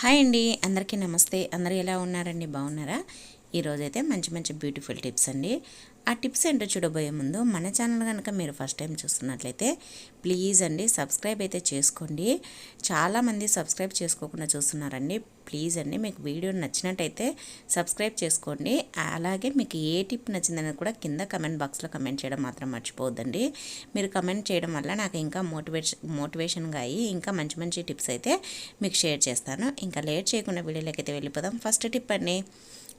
Hi అండి. అందరికీ నమస్తే. అందరూ ఎలా ఉన్నారండి? బాగున్నారా? ఈరోజైతే మంచి మంచి బ్యూటిఫుల్ టిప్స్ అండి. ఆ టిప్స్ ఏంటో చూడబోయే ముందు మన ఛానల్ కనుక మీరు ఫస్ట్ టైం చూస్తున్నట్లయితే ప్లీజ్ అండి సబ్స్క్రైబ్ అయితే చేసుకోండి. చాలామంది సబ్స్క్రైబ్ చేసుకోకుండా చూస్తున్నారండి. ప్లీజ్ అండి మీకు వీడియో నచ్చినట్టయితే సబ్స్క్రైబ్ చేసుకోండి. అలాగే మీకు ఏ టిప్ నచ్చిందని కూడా కింద కమెంట్ బాక్స్లో కమెంట్ చేయడం మాత్రం మర్చిపోవద్దండి. మీరు కమెంట్ చేయడం వల్ల నాకు ఇంకా మోటివేషన్ మోటివేషన్గా అయ్యి ఇంకా మంచి మంచి టిప్స్ అయితే మీకు షేర్ చేస్తాను. ఇంకా లేట్ చేయకుండా వీడియోలోకి అయితే వెళ్ళిపోదాం. ఫస్ట్ టిప్ అండి.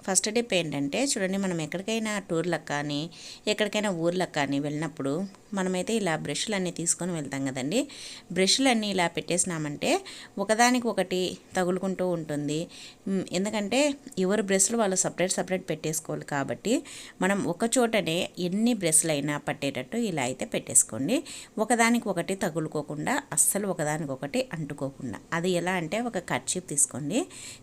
ఫస్ట్ టిప్ ఏంటంటే చూడండి మనం ఎక్కడికైనా టూర్లకు కానీ ఎక్కడికైనా ఊర్లకు కానీ వెళ్ళినప్పుడు మనమైతే ఇలా బ్రష్లు అన్నీ తీసుకొని వెళ్తాం కదండి. బ్రష్లు అన్నీ ఇలా పెట్టేసినామంటే ఒకదానికి ఒకటి తగులుకుంటూ ఉంటుంది. ఎందుకంటే ఎవరు బ్రష్లు వాళ్ళు సపరేట్ సపరేట్ పెట్టేసుకోవాలి కాబట్టి మనం ఒక చోటనే ఎన్ని బ్రష్లు అయినా పట్టేటట్టు ఇలా అయితే పెట్టేసుకోండి. ఒకదానికి ఒకటి తగులుకోకుండా అస్సలు ఒకదానికి ఒకటి అంటుకోకుండా. అది ఎలా అంటే ఒక కర్చీప్ తీసుకోండి.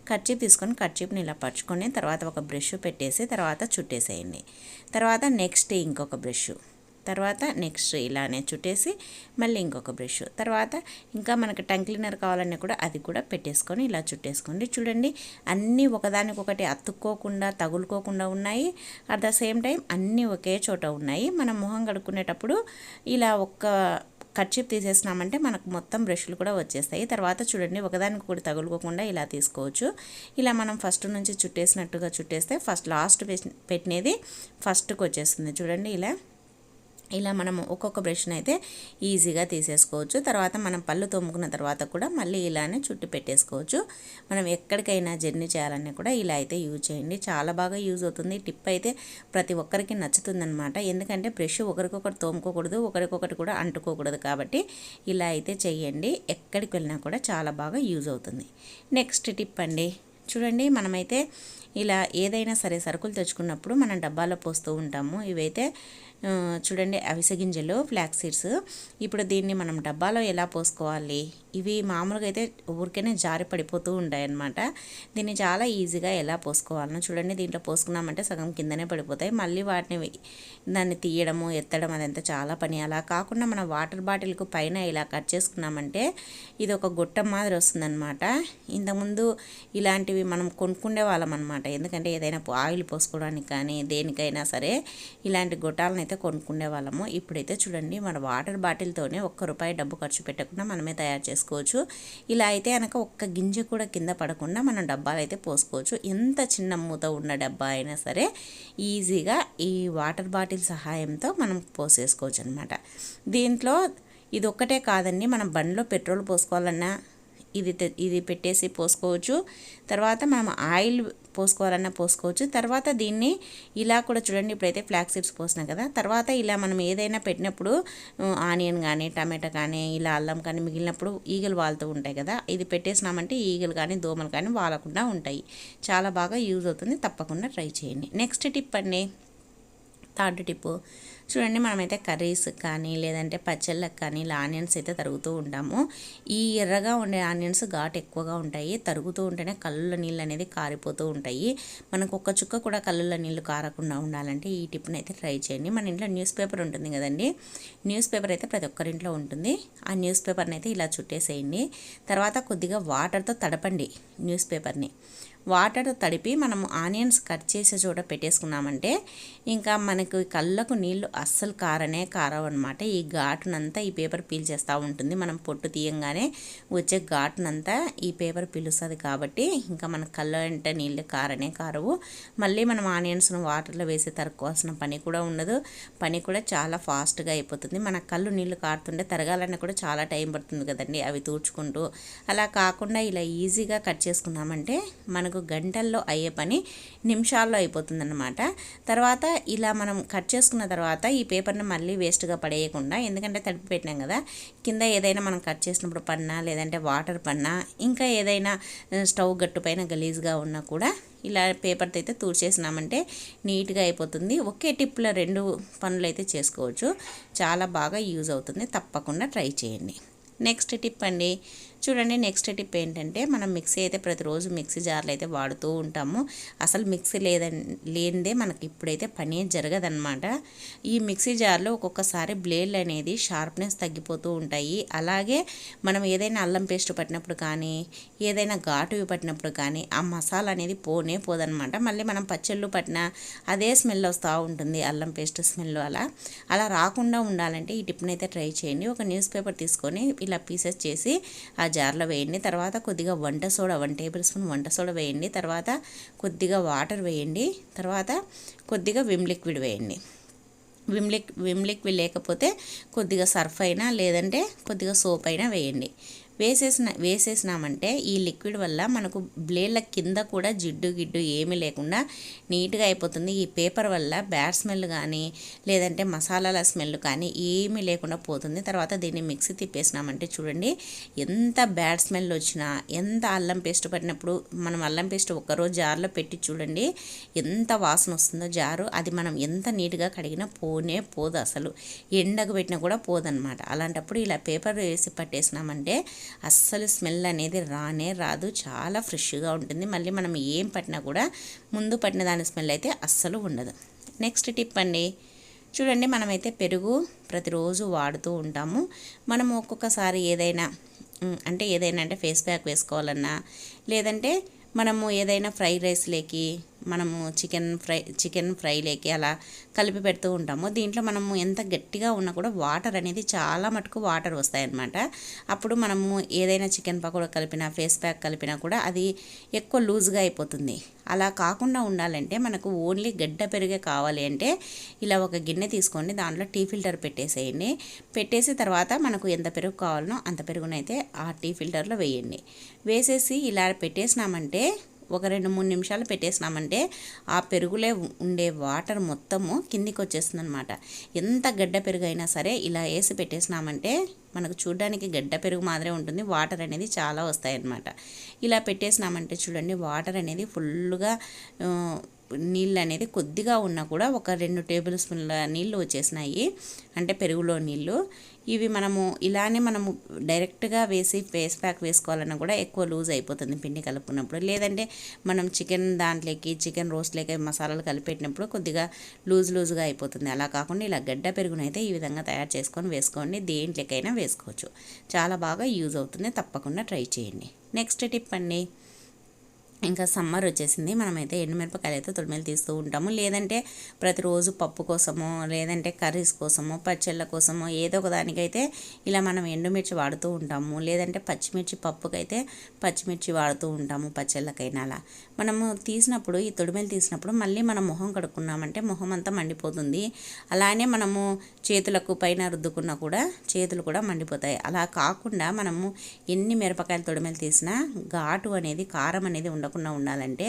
కర్చీప్ తీసుకొని కర్చీప్ని ఇలా పరుచుకొని తర్వాత ఒక బ్రష్ పెట్టేసి తర్వాత చుట్టేసేయండి. తర్వాత నెక్స్ట్ ఇంకొక బ్రష్. తర్వాత నెక్స్ట్ ఇలానే చుట్టేసి మళ్ళీ ఇంకొక బ్రష్. తర్వాత ఇంకా మనకి టంగ్ క్లీనర్ కావాలన్నా కూడా అది కూడా పెట్టేసుకొని ఇలా చుట్టేసుకోండి. చూడండి అన్నీ ఒకదానికొకటి అతుక్కోకుండా తగులుకోకుండా ఉన్నాయి. అట్ ద సేమ్ టైం అన్నీ ఒకే చోట ఉన్నాయి. మనం మొహం కడుక్కునేటప్పుడు ఇలా ఒక్క కర్చీప్ తీసేసినామంటే మనకు మొత్తం బ్రష్లు కూడా వచ్చేస్తాయి. తర్వాత చూడండి ఒకదానికి కూడా తగులుకోకుండా ఇలా తీసుకోవచ్చు. ఇలా మనం ఫస్ట్ నుంచి చుట్టేసినట్టుగా చుట్టేస్తే ఫస్ట్ లాస్ట్ పెట్టినది ఫస్ట్కి వచ్చేస్తుంది చూడండి ఇలా. ఇలా మనం ఒక్కొక్క బ్రష్ని అయితే ఈజీగా తీసేసుకోవచ్చు. తర్వాత మనం పళ్ళు తోముకున్న తర్వాత కూడా మళ్ళీ ఇలానే చుట్టు పెట్టేసుకోవచ్చు. మనం ఎక్కడికైనా జర్నీ చేయాలన్నా కూడా ఇలా అయితే యూజ్ చేయండి. చాలా బాగా యూజ్ అవుతుంది. టిప్ అయితే ప్రతి ఒక్కరికి నచ్చుతుందనమాట ఎందుకంటే బ్రష్ ఒకరికొకటి తోముకోకూడదు ఒకరికొకటి కూడా అంటుకోకూడదు కాబట్టి ఇలా అయితే చేయండి. ఎక్కడికి వెళ్ళినా కూడా చాలా బాగా యూజ్ అవుతుంది. నెక్స్ట్ టిప్ అండి. చూడండి మనమైతే ఇలా ఏదైనా సరే సరుకులు తెచ్చుకున్నప్పుడు మనం డబ్బాలో పోస్తూ ఉంటాము. ఇవైతే చూడండి అవిసె గింజలు ఫ్లాక్ సీడ్స్ ఇప్పుడు దీన్ని మనం డబ్బాలో ఎలా పోసుకోవాలి? ఇవి మామూలుగా అయితే ఊరికేనే జారి పడిపోతూ ఉంటాయి అన్నమాట దీన్ని చాలా ఈజీగా ఎలా పోసుకోవాలనో చూడండి. దీంట్లో పోసుకున్నామంటే సగం కిందనే పడిపోతాయి. మళ్ళీ వాటిని దాన్ని తీయడము ఎత్తడం అదంతా చాలా పని. అలా కాకుండా మన వాటర్ బాటిల్కు పైన ఇలా కట్ చేసుకున్నామంటే ఇది ఒక గుట్టం మాదిరి వస్తుందన్నమాట. ఇంతకుముందు ఇలాంటివి మనం కొనుక్కుండే వాళ్ళం అనమాట ఎందుకంటే ఏదైనా ఆయిల్ పోసుకోవడానికి కానీ దేనికైనా సరే ఇలాంటి గొట్టాలను అయితే కొనుక్కునే వాళ్ళము. ఇప్పుడైతే చూడండి మన వాటర్ బాటిల్తోనే ఒక్క రూపాయి డబ్బు ఖర్చు పెట్టకుండా మనమే తయారు చేసుకోవచ్చు. ఇలా అయితే కనుక ఒక్క గింజ కూడా కింద పడకుండా మనం డబ్బాలు అయితే పోసుకోవచ్చు. ఎంత చిన్న మూత ఉన్న డబ్బా అయినా సరే ఈజీగా ఈ వాటర్ బాటిల్ సహాయంతో మనం పోసేసుకోవచ్చు అనమాట దీంట్లో ఇది ఒక్కటే కాదండి మనం బండిలో పెట్రోల్ పోసుకోవాలన్నా ఇది ఇది పెట్టేసి పోసుకోవచ్చు. తర్వాత మనం ఆయిల్ పోసుకోవాలన్నా పోసుకోవచ్చు. తర్వాత దీన్ని ఇలా కూడా చూడండి ఇప్పుడైతే ఫ్లాక్ సీడ్స్ పోసినాం కదా. తర్వాత ఇలా మనం ఏదైనా పెట్టినప్పుడు ఆనియన్ కానీ టమాటా కానీ ఇలా అల్లం కానీ మిగిలినప్పుడు ఈగలు వాళ్తూ ఉంటాయి కదా. ఇది పెట్టేసినామంటే ఈగలు కానీ దోమలు కానీ వాలకుండా ఉంటాయి. చాలా బాగా యూజ్ అవుతుంది. తప్పకుండా ట్రై చేయండి. నెక్స్ట్ టిప్ అండి. థర్డ్ టిప్పు చూడండి మనమైతే కర్రీస్ కానీ లేదంటే పచ్చళ్ళకి కానీ ఇలా ఆనియన్స్ అయితే తరుగుతూ ఉంటాము. ఈ ఎర్రగా ఉండే ఆనియన్స్ ఘాట్ ఎక్కువగా ఉంటాయి. తరుగుతూ ఉంటేనే కళ్ళుల నీళ్ళు అనేది కారిపోతూ ఉంటాయి. మనకు ఒక్క చుక్క కూడా కళ్ళుల నీళ్ళు కారకుండా ఉండాలంటే ఈ టిప్ని అయితే ట్రై చేయండి. మన ఇంట్లో న్యూస్ పేపర్ ఉంటుంది కదండి న్యూస్ పేపర్ అయితే ప్రతి ఒక్కరింట్లో ఉంటుంది. ఆ న్యూస్ పేపర్ని అయితే ఇలా చుట్టేసేయండి. తర్వాత కొద్దిగా వాటర్తో తడపండి న్యూస్ పేపర్ని. వాటర్ తడిపి మనం ఆనియన్స్ కట్ చేసే చోట పెట్టేసుకున్నామంటే ఇంకా మనకు కళ్ళకు నీళ్ళు అస్సలు కారనే కారవనమాట ఈ ఘాటునంతా ఈ పేపర్ పీల్చేస్తూ ఉంటుంది. మనం పొట్టు తీయంగానే వచ్చే ఘాటునంతా ఈ పేపర్ పీలుస్తుంది కాబట్టి ఇంకా మన కళ్ళ అంటే నీళ్ళు కారనే కారవు. మళ్ళీ మనం ఆనియన్స్ను వాటర్లో వేసి తరుక్కోవాల్సిన పని కూడా ఉండదు. పని కూడా చాలా ఫాస్ట్గా అయిపోతుంది. మన కళ్ళు నీళ్ళు కారుతుంటే తరగాలన్నా కూడా చాలా టైం పడుతుంది కదండి అవి తూడ్చుకుంటూ. అలా కాకుండా ఇలా ఈజీగా కట్ చేసుకున్నామంటే మనకు మనకు గంటల్లో అయ్యే పని నిమిషాల్లో అయిపోతుందన్నమాట. తర్వాత ఇలా మనం కట్ చేసుకున్న తర్వాత ఈ పేపర్ని మళ్ళీ వేస్ట్గా పడేయకుండా ఎందుకంటే తడిపి పెట్టినాం కదా కింద ఏదైనా మనం కట్ చేసినప్పుడు పన్నా లేదంటే వాటర్ పన్నా ఇంకా ఏదైనా స్టవ్ గట్టు పైన గలీజ్గా ఉన్నా కూడా ఇలా పేపర్తో అయితే తూర్చేసినామంటే నీట్గా అయిపోతుంది. ఒకే టిప్లో రెండు పనులు అయితే చేసుకోవచ్చు. చాలా బాగా యూజ్ అవుతుంది. తప్పకుండా ట్రై చేయండి. నెక్స్ట్ టిప్ అండి. చూడండి నెక్స్ట్ టిప్ ఏంటంటే మనం మిక్సీ అయితే ప్రతిరోజు మిక్సీ జార్లు అయితే వాడుతూ ఉంటాము. అసలు మిక్సీ లేదని లేనిదే మనకి ఇప్పుడైతే పని జరగదనమాట ఈ మిక్సీ జార్లో ఒక్కొక్కసారి బ్లేడ్లు అనేది షార్ప్నెస్ తగ్గిపోతూ ఉంటాయి. అలాగే మనం ఏదైనా అల్లం పేస్ట్ పట్టినప్పుడు కానీ ఏదైనా ఘాటువి పట్టినప్పుడు కానీ ఆ మసాలా అనేది పోనే పోదనమాట మళ్ళీ మనం పచ్చళ్ళు పట్టిన అదే స్మెల్ వస్తూ ఉంటుంది అల్లం పేస్ట్ స్మెల్ అలా. అలా రాకుండా ఉండాలంటే ఈ టిప్ని అయితే ట్రై చేయండి. ఒక న్యూస్ పేపర్ తీసుకొని ఇలా పీసెస్ చేసి ఆ జార్లో వేయండి. తర్వాత కొద్దిగా వంట సోడా వన్ టేబుల్ స్పూన్ వంట సోడా వేయండి. తర్వాత కొద్దిగా వాటర్ వేయండి. తర్వాత కొద్దిగా విమ్ లిక్విడ్ వేయండి. విమ్ లిక్ విమ్ లిక్విడ్ లేకపోతే కొద్దిగా సర్ఫ్ అయినా లేదంటే కొద్దిగా సోప్ అయినా వేయండి. వేసేసిన వేసేసినామంటే ఈ లిక్విడ్ వల్ల మనకు బ్లేడ్ల కింద కూడా జిడ్డు గిడ్డు ఏమీ లేకుండా నీట్గా అయిపోతుంది. ఈ పేపర్ వల్ల బ్యాడ్ స్మెల్ కానీ లేదంటే మసాలాల స్మెల్ కానీ ఏమీ లేకుండా పోతుంది. తర్వాత దీన్ని మిక్సీ తిప్పేసినామంటే చూడండి ఎంత బ్యాడ్ స్మెల్ వచ్చినా ఎంత అల్లం పేస్ట్ పట్టినప్పుడు మనం అల్లం పేస్ట్ ఒక్కరోజు జార్లో పెట్టి చూడండి ఎంత వాసన వస్తుందో జారు. అది మనం ఎంత నీట్గా కడిగినా పోనే పోదు అసలు. ఎండకు పెట్టినా కూడా పోదనమాట అలాంటప్పుడు ఇలా పేపర్ వేసి పట్టేసినామంటే అస్సలు స్మెల్ అనేది రానే రాదు. చాలా ఫ్రెష్గా ఉంటుంది. మళ్ళీ మనం ఏం పట్టినా కూడా ముందు పట్టిన దాని స్మెల్ అయితే అస్సలు ఉండదు. నెక్స్ట్ టిప్ అండి. చూడండి మనమైతే పెరుగు ప్రతిరోజు వాడుతూ ఉంటాము. మనం ఒక్కొక్కసారి ఏదైనా అంటే ఏదైనా అంటే ఫేస్ ప్యాక్ వేసుకోవాలన్నా లేదంటే మనము ఏదైనా ఫ్రైడ్ రైస్లోకి మనము చికెన్ ఫ్రై చికెన్ ఫ్రైలేకి అలా కలిపి పెడుతూ ఉంటాము. దీంట్లో మనము ఎంత గట్టిగా ఉన్నా కూడా వాటర్ అనేది చాలా మటుకు వాటర్ వస్తాయన్నమాట. అప్పుడు మనము ఏదైనా చికెన్ పకోడా కలిపినా ఫేస్ ప్యాక్ కలిపినా కూడా అది ఎక్కువ లూజ్గా అయిపోతుంది. అలా కాకుండా ఉండాలంటే మనకు ఓన్లీ గడ్డ పెరిగే కావాలి అంటే ఇలా ఒక గిన్నె తీసుకోండి దాంట్లో టీ ఫిల్టర్ పెట్టేసేయండి. పెట్టేసి తర్వాత మనకు ఎంత పెరుగు కావాలనో అంత పెరుగునైతే ఆ టీ ఫిల్టర్లో వేయండి. వేసేసి ఇలా పెట్టేసినామంటే ఒక రెండు మూడు నిమిషాలు పెట్టేసినామంటే ఆ పెరుగులే ఉండే వాటర్ మొత్తము కిందికి వచ్చేస్తుంది అనమాట ఎంత గడ్డ పెరుగు అయినా సరే ఇలా వేసి పెట్టేసినామంటే మనకు చూడడానికి గడ్డ పెరుగు మాదిరే ఉంటుంది వాటర్ అనేది చాలా వస్తాయన్నమాట ఇలా పెట్టేసినామంటే చూడండి వాటర్ అనేది ఫుల్గా నీళ్ళు అనేది కొద్దిగా ఉన్నా కూడా ఒక రెండు టేబుల్ స్పూన్ల నీళ్ళు వచ్చేసినాయి. అంటే పెరుగులో నీళ్ళు. ఇవి మనము ఇలానే మనము డైరెక్ట్గా వేసి ఫేస్ ప్యాక్ వేసుకోవాలన్నా కూడా ఎక్కువ లూజ్ అయిపోతుంది పిండి కలుపుకున్నప్పుడు. లేదంటే మనం చికెన్ దాంట్లోకి చికెన్ రోస్ట్లోకి మసాలాలు కలిపెట్టినప్పుడు కొద్దిగా లూజ్ లూజ్గా అయిపోతుంది. అలా కాకుండా ఇలా గడ్డ పెరుగునైతే ఈ విధంగా తయారు చేసుకొని వేసుకోండి. దేంట్లోకైనా వేసుకోవచ్చు. చాలా బాగా యూజ్ అవుతుంది. తప్పకుండా ట్రై చేయండి. నెక్స్ట్ టిప్ అండి. ఇంకా సమ్మర్ వచ్చేసింది. మనమైతే ఎండుమిరపకాయలు అయితే తొలిమేలు తీస్తూ ఉంటాము. లేదంటే ప్రతిరోజు పప్పు కోసమో లేదంటే కర్రీస్ కోసమో పచ్చళ్ళ కోసమో ఏదో ఒక దానికైతే ఇలా మనం ఎండుమిర్చి వాడుతూ ఉంటాము. లేదంటే పచ్చిమిర్చి పప్పుకైతే పచ్చిమిర్చి వాడుతూ ఉంటాము పచ్చళ్ళకైనా అలా. మనము తీసినప్పుడు ఈ తొడిమేలు తీసినప్పుడు మళ్ళీ మనం మొహం కడుక్కున్నామంటే మొహం అంతా మండిపోతుంది. అలానే మనము చేతులకు పైన రుద్దుకున్నా కూడా చేతులు కూడా మండిపోతాయి. అలా కాకుండా మనము ఎన్ని మిరపకాయలు తొడిమేలు తీసినా ఘాటు అనేది కారం అనేది ఉండదు ఉండకుండా ఉండాలంటే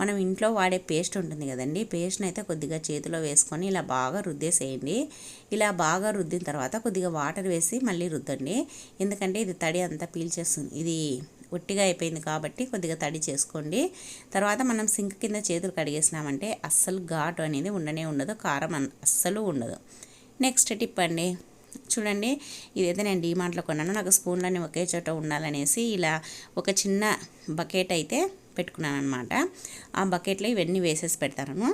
మనం ఇంట్లో వాడే పేస్ట్ ఉంటుంది కదండి పేస్ట్ని అయితే కొద్దిగా చేతిలో వేసుకొని ఇలా బాగా రుద్దేసేయండి. ఇలా బాగా రుద్దిన తర్వాత కొద్దిగా వాటర్ వేసి మళ్ళీ రుద్దండి. ఎందుకంటే ఇది తడి అంతా పీల్చేస్తుంది. ఇది ఒట్టిగా అయిపోయింది కాబట్టి కొద్దిగా తడి చేసుకోండి. తర్వాత మనం సింక్ కింద చేతులు కడిగేసినామంటే అస్సలు ఘాటు అనేది ఉండనే ఉండదు కారం అస్సలు ఉండదు. నెక్స్ట్ టిప్ అండి. చూడండి ఇదైతే నేను డీమార్ట్లో కొన్నాను. నాకు స్పూన్లన్నీ ఒకే చోట ఉండాలనేసి ఇలా ఒక చిన్న బకెట్ అయితే పెట్టుకున్నాను అనమాట ఆ బకెట్లో ఇవన్నీ వేసేసి పెడతాను.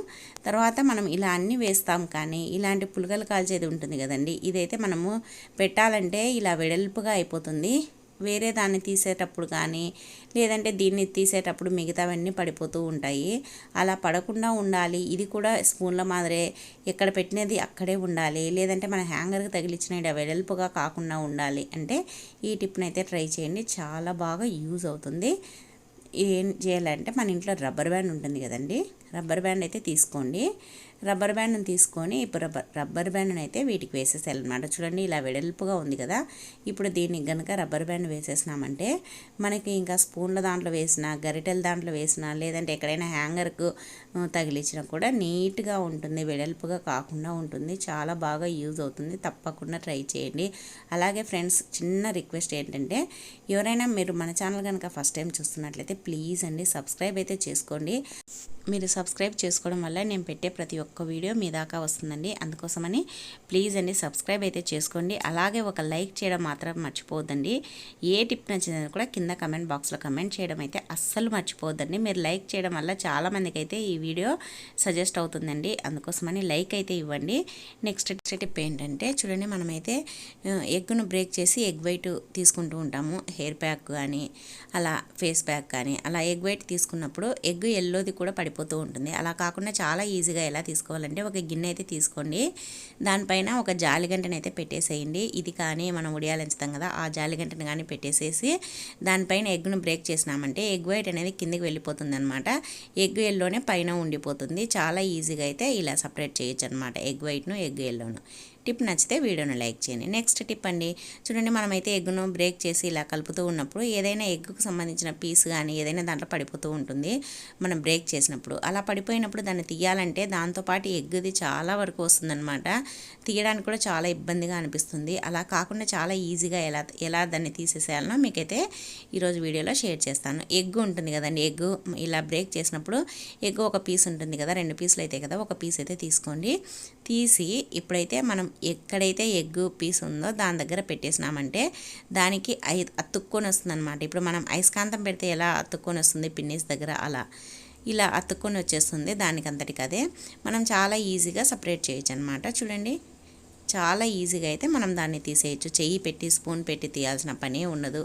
తర్వాత మనం ఇలా అన్నీ వేస్తాం కానీ ఇలాంటి పులగలు కాల్చేది ఉంటుంది కదండి. ఇదైతే మనము పెట్టాలంటే ఇలా వెడల్పుగా అయిపోతుంది. వేరే దాన్ని తీసేటప్పుడు కానీ లేదంటే దీన్ని తీసేటప్పుడు మిగతావన్నీ పడిపోతూ ఉంటాయి. అలా పడకుండా ఉండాలి. ఇది కూడా స్పూన్ల మాదిరే ఎక్కడ పెట్టినది అక్కడే ఉండాలి. లేదంటే మన హ్యాంగర్కి తగిలిచ్చిన వెడల్పుగా కాకుండా ఉండాలి. అంటే ఈ టిప్ని అయితే ట్రై చేయండి. చాలా బాగా యూజ్ అవుతుంది. ఏం చేయాలంటే మన ఇంట్లో రబ్బర్ బ్యాండ్ ఉంటుంది కదండి రబ్బర్ బ్యాండ్ అయితే తీసుకోండి. రబ్బర్ బ్యాండ్ని తీసుకొని ఇప్పుడు రబ్బర్ రబ్బర్ బ్యాండ్ని అయితే వీటికి వేసేసేయాలన్నమాట. చూడండి ఇలా వెడల్పుగా ఉంది కదా. ఇప్పుడు దీనికి కనుక రబ్బర్ బ్యాండ్ వేసేసినామంటే మనకి ఇంకా స్పూన్ల దాంట్లో వేసినా గరిటెల దాంట్లో వేసినా లేదంటే ఎక్కడైనా హ్యాంగర్కు తగిలించినా కూడా నీట్గా ఉంటుంది. వెడల్పుగా కాకుండా ఉంటుంది. చాలా బాగా యూజ్ అవుతుంది. తప్పకుండా ట్రై చేయండి. అలాగే ఫ్రెండ్స్ చిన్న రిక్వెస్ట్ ఏంటంటే ఎవరైనా మీరు మన ఛానల్ కనుక ఫస్ట్ టైం చూస్తున్నట్లయితే ప్లీజ్ అండి సబ్స్క్రైబ్ అయితే చేసుకోండి. మీరు సబ్స్క్రైబ్ చేసుకోవడం వల్ల నేను పెట్టే ప్రతి ఒక్క వీడియో మీ దాకా వస్తుందండి. అందుకోసమని ప్లీజ్ అండి సబ్స్క్రైబ్ అయితే చేసుకోండి. అలాగే ఒక లైక్ చేయడం మాత్రం మర్చిపోవద్దండి. ఏ టిప్ నచ్చిందని కూడా కింద కమెంట్ బాక్స్లో కమెంట్ చేయడం అయితే అస్సలు మర్చిపోవద్దండి. మీరు లైక్ చేయడం వల్ల చాలామందికి అయితే ఈ వీడియో సజెస్ట్ అవుతుందండి. అందుకోసమని లైక్ అయితే ఇవ్వండి. నెక్స్ట్ టిప్ ఏంటంటే చూడండి మనమైతే ఎగ్ను బ్రేక్ చేసి ఎగ్ వైట్ తీసుకుంటూ ఉంటాము. హెయిర్ ప్యాక్ కానీ అలా ఫేస్ ప్యాక్ కానీ అలా ఎగ్ వైట్ తీసుకున్నప్పుడు ఎగ్ ఎల్లోది కూడా అయిపోతూ ఉంటుంది. అలా కాకుండా చాలా ఈజీగా ఎలా తీసుకోవాలంటే ఒక గిన్నె అయితే తీసుకోండి. దానిపైన ఒక జాలిగంటని అయితే పెట్టేసేయండి. ఇది కానీ మనం ఉడియాలించుతాం కదా ఆ జాలిగంటని కానీ పెట్టేసేసి దానిపైన ఎగ్ను బ్రేక్ చేసినామంటే ఎగ్ వైట్ అనేది కిందికి వెళ్ళిపోతుంది అనమాట ఎగ్ ఎల్లోనే పైన ఉండిపోతుంది. చాలా ఈజీగా అయితే ఇలా సపరేట్ చేయొచ్చు అనమాట ఎగ్ వైట్ను ఎగ్ ఎల్లోను. టిప్ నచ్చితే వీడియోను లైక్ చేయండి. నెక్స్ట్ టిప్ అండి చూడండి మనమైతే ఎగ్గును బ్రేక్ చేసి ఇలా కలుపుతూ ఉన్నప్పుడు ఏదైనా ఎగ్గుకు సంబంధించిన పీస్ కానీ ఏదైనా దాంట్లో పడిపోతూ ఉంటుంది. మనం బ్రేక్ చేసినప్పుడు అలా పడిపోయినప్పుడు దాన్ని తీయాలంటే దాంతోపాటు ఎగ్గుది చాలా వరకు వస్తుందన్నమాట. తీయడానికి కూడా చాలా ఇబ్బందిగా అనిపిస్తుంది. అలా కాకుండా చాలా ఈజీగా ఎలా ఎలా దాన్ని తీసేసేయాలనో మీకైతే ఈరోజు వీడియోలో షేర్ చేస్తాను. ఎగ్ ఉంటుంది కదండి ఎగ్ ఇలా బ్రేక్ చేసినప్పుడు ఎగ్ ఒక పీస్ ఉంటుంది కదా రెండు పీసులు అయితే కదా ఒక పీస్ అయితే తీసుకోండి. తీసి ఇప్పుడైతే మనం ఎక్కడైతే ఎగ్ పీస్ ఉందో దాని దగ్గర పెట్టేసినామంటే దానికి ఐ అతుక్కొని వస్తుంది అనమాట ఇప్పుడు మనం ఐస్కాంతం పెడితే ఎలా అతుక్కొని వస్తుంది పిన్నీస్ దగ్గర అలా? ఇలా అతుక్కొని వచ్చేస్తుంది దానికి అంతటికి అదే. మనం చాలా ఈజీగా సపరేట్ చేయొచ్చు అనమాట చూడండి చాలా ఈజీగా అయితే మనం దాన్ని తీసేయచ్చు. చెయ్యి పెట్టి స్పూన్ పెట్టి తీయాల్సిన పనే ఉండదు.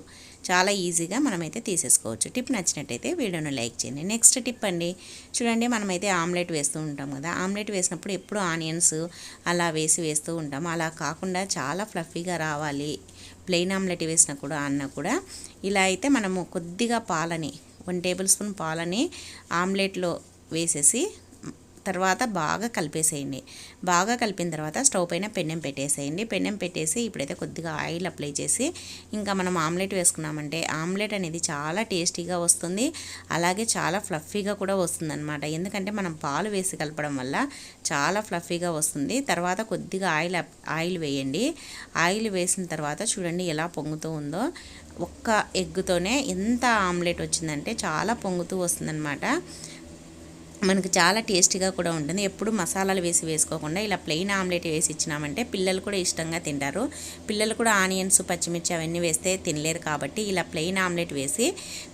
చాలా ఈజీగా మనమైతే తీసేసుకోవచ్చు. టిప్ నచ్చినట్టయితే వీడియోను లైక్ చేయండి. నెక్స్ట్ టిప్ అండి చూడండి మనమైతే ఆమ్లెట్ వేస్తూ ఉంటాం కదా ఆమ్లెట్ వేసినప్పుడు ఎప్పుడు ఆనియన్స్ అలా వేసి వేస్తూ ఉంటాం. అలా కాకుండా చాలా ఫ్లఫీగా రావాలి. ప్లెయిన్ ఆమ్లెట్ వేసినా కూడా అన్న కూడా ఇలా అయితే మనము కొద్దిగా పాలని వన్ టేబుల్ స్పూన్ పాలని ఆమ్లెట్లో వేసేసి తర్వాత బాగా కలిపేసేయండి. బాగా కలిపిన తర్వాత స్టవ్ పైన పెన్నెం పెట్టేసేయండి. పెన్నెం పెట్టేసి ఇప్పుడైతే కొద్దిగా ఆయిల్ అప్లై చేసి ఇంకా మనం ఆమ్లెట్ వేసుకున్నామంటే ఆమ్లెట్ అనేది చాలా టేస్టీగా వస్తుంది. అలాగే చాలా ఫ్లఫీగా కూడా వస్తుంది ఎందుకంటే మనం పాలు వేసి కలపడం వల్ల చాలా ఫ్లఫీగా వస్తుంది. తర్వాత కొద్దిగా ఆయిల్ ఆయిల్ వేయండి. ఆయిల్ వేసిన తర్వాత చూడండి ఎలా పొంగుతూ ఉందో. ఒక్క ఎగ్గుతోనే ఎంత ఆమ్లెట్ వచ్చిందంటే చాలా పొంగుతూ వస్తుందన్నమాట. మనకు చాలా టేస్టీగా కూడా ఉంటుంది. ఎప్పుడు మసాలాలు వేసి వేసుకోకుండా ఇలా ప్లెయిన్ ఆమ్లెట్ వేసి ఇచ్చినామంటే పిల్లలు కూడా ఇష్టంగా తింటారు. పిల్లలు కూడా ఆనియన్స్ పచ్చిమిర్చి అవన్నీ వేస్తే తినలేరు కాబట్టి ఇలా ప్లెయిన్ ఆమ్లెట్ వేసి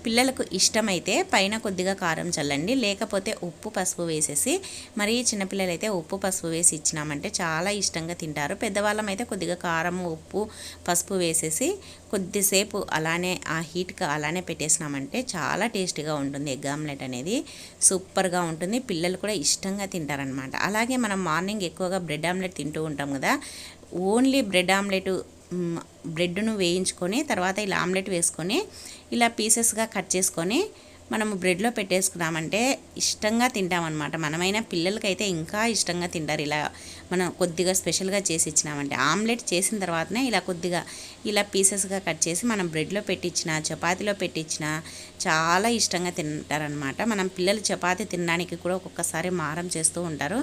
పిల్లలకు ఇష్టమైతే పైన కొద్దిగా కారం చల్లండి. లేకపోతే ఉప్పు పసుపు వేసేసి మరీ చిన్నపిల్లలు అయితే ఉప్పు పసుపు వేసి ఇచ్చినామంటే చాలా ఇష్టంగా తింటారు. పెద్దవాళ్ళం అయితే కొద్దిగా కారం ఉప్పు పసుపు వేసేసి కొద్దిసేపు అలానే ఆ హీట్కి అలానే పెట్టేసినామంటే చాలా టేస్టీగా ఉంటుంది ఎగ్ ఆమ్లెట్ అనేది. సూపర్గా ఉంటుంది. ఉంటుంది. పిల్లలు కూడా ఇష్టంగా తింటారనమాట అలాగే మనం మార్నింగ్ ఎక్కువగా బ్రెడ్ ఆమ్లెట్ తింటూ ఉంటాం కదా. ఓన్లీ బ్రెడ్ ఆమ్లెట్ బ్రెడ్ను వేయించుకొని తర్వాత ఇలా ఆమ్లెట్ వేసుకొని ఇలా పీసెస్గా కట్ చేసుకొని మనము బ్రెడ్లో పెట్టేసుకున్నామంటే ఇష్టంగా తింటామన్నమాట. మనమైనా పిల్లలకైతే ఇంకా ఇష్టంగా తింటారు. ఇలా మనం కొద్దిగా స్పెషల్గా చేసి ఇచ్చినామంటే ఆమ్లెట్ చేసిన తర్వాతనే ఇలా కొద్దిగా ఇలా పీసెస్గా కట్ చేసి మనం బ్రెడ్లో పెట్టించిన చపాతీలో పెట్టించిన చాలా ఇష్టంగా తింటారనమాట మనం పిల్లలు చపాతీ తినడానికి కూడా ఒక్కొక్కసారి మారం చేస్తూ ఉంటారు.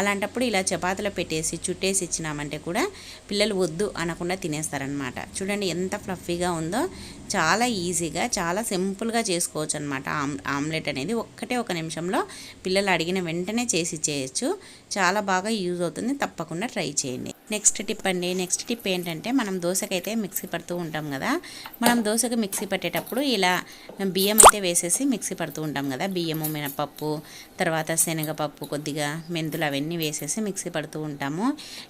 అలాంటప్పుడు ఇలా చపాతీలో పెట్టేసి చుట్టేసి ఇచ్చినామంటే కూడా పిల్లలు వద్దు అనకుండా తినేస్తారనమాట చూడండి ఎంత ఫ్లఫీగా ఉందో. చాలా ఈజీగా చాలా సింపుల్గా చేసుకోవచ్చు అనమాట ఆమ్లెట్ అనేది ఒక్కటే ఒక నిమిషంలో పిల్లలు అడిగిన వెంటనే చేసి చేయొచ్చు చాలా బాగా యూజ్ అవుతుంది. తప్పకుండా ట్రై చేయండి. నెక్స్ట్ టిప్ అండి. నెక్స్ట్ టిప్ ఏంటంటే మనం దోశకైతే మిక్సీ పడుతూ ఉంటాం కదా. మనం దోశకు మిక్సీ పట్టేటప్పుడు ఇలా బియ్యం అయితే వేసేసి మిక్సీ పడుతూ ఉంటాం కదా. బియ్యము మినపప్పు తర్వాత శనగపప్పు కొద్దిగా మెంతులు అవన్నీ వేసేసి మిక్సీ పడుతూ ఉంటాము.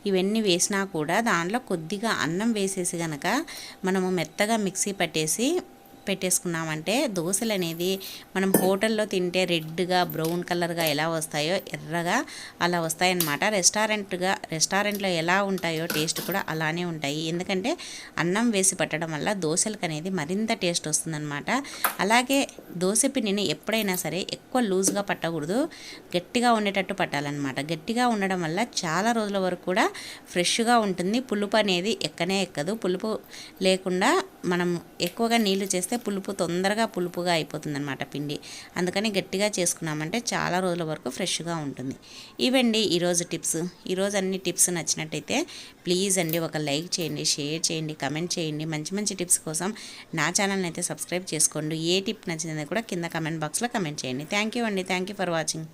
ఇవన్నీ వేసినా కూడా దాంట్లో కొద్దిగా అన్నం వేసేసి కనుక మనము మెత్తగా మిక్సీ పట్టేసి పెట్టేసుకున్నామంటే దోశలు అనేది మనం హోటల్లో తింటే రెడ్గా బ్రౌన్ కలర్గా ఎలా వస్తాయో ఎర్రగా అలా వస్తాయన్నమాట. రెస్టారెంట్గా రెస్టారెంట్లో ఎలా ఉంటాయో టేస్ట్ కూడా అలానే ఉంటాయి. ఎందుకంటే అన్నం వేసి పట్టడం వల్ల దోశలకు అనేది మరింత టేస్ట్ వస్తుందన్నమాట. అలాగే దోశ పిండిని ఎప్పుడైనా సరే ఎక్కువ లూజ్గా పట్టకూడదు. గట్టిగా ఉండేటట్టు పట్టాలన్నమాట. గట్టిగా ఉండడం వల్ల చాలా రోజుల వరకు కూడా ఫ్రెష్గా ఉంటుంది. పులుపు అనేది ఎక్కనే ఎక్కదు. పులుపు లేకుండా మనం ఎక్కువగా నీళ్ళు చేస్తే చేస్తే పులుపు తొందరగా పులుపుగా అయిపోతుంది అనమాట పిండి. అందుకని గట్టిగా చేసుకున్నామంటే చాలా రోజుల వరకు ఫ్రెష్గా ఉంటుంది. ఇవండి ఈరోజు టిప్స్. ఈరోజు అన్ని టిప్స్ నచ్చినట్టయితే ప్లీజ్ అండి ఒక లైక్ చేయండి షేర్ చేయండి కమెంట్ చేయండి. మంచి మంచి టిప్స్ కోసం నా ఛానల్ని అయితే సబ్స్క్రైబ్ చేసుకోండి. ఏ టిప్ నచ్చిందని కూడా కింద కమెంట్ బాక్స్లో కమెంట్ చేయండి. థ్యాంక్ యూ అండి. Thank you for watching.